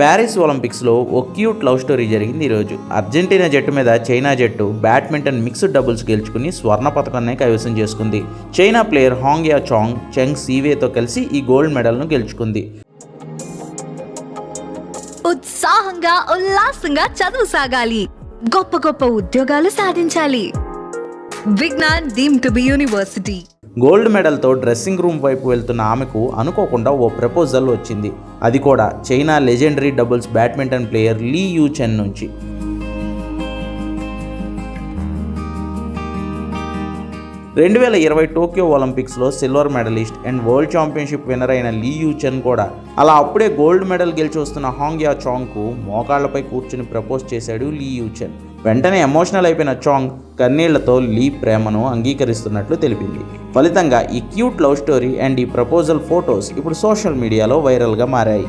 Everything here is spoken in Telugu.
ప్యారిస్ ఒలింపిక్స్లో ఓ క్యూట్ లవ్ స్టోరీ జరిగింది ఈరోజు. అర్జెంటీనా జట్టు మీద చైనా జట్టు బ్యాడ్మింటన్ మిక్స్డ్ డబుల్స్ గెలుచుకుని స్వర్ణ పథకాన్ని కైవసం చేసుకుంది. China player Hong Ya Chang Cheng సీవేతో కలిసి ఈ గోల్డ్ మెడల్ను గెలుచుకుంది. ఉత్సాహంగా ఉల్లాసంగా చదువు సాగాలి. గొప్ప గొప్ప ఉద్యోగాలు సాధించాలి. Vignan deemed to be university. Gold మెడల్తో dressing room వైపు వెళ్తున్న ఆమెకు అనుకోకుండా ఓ ప్రపోజల్ వచ్చింది. అది కూడా China legendary doubles badminton player Li Yu Chen నుంచి. రెండు వేల ఇరవై టోక్యో ఒలింపిక్స్లో silver medallist and world championship winner అయిన లీ యూ చెన్ కూడా. అలా అప్పుడే గోల్డ్ మెడల్ గెలిచి వస్తున్న హాంగ్యా చాంగ్కు మోకాళ్ళపై కూర్చుని ప్రపోజ్ చేశాడు లీ యూ చెన్. వెంటనే ఎమోషనల్ అయిపోయిన చాంగ్ కన్నీళ్ళతో లీ ప్రేమను అంగీకరిస్తున్నట్లు తెలిపింది. ఫలితంగా ఈ క్యూట్ లవ్ స్టోరీ అండ్ ఈ ప్రపోజల్ ఫొటోస్ ఇప్పుడు సోషల్ మీడియాలో వైరల్గా మారాయి.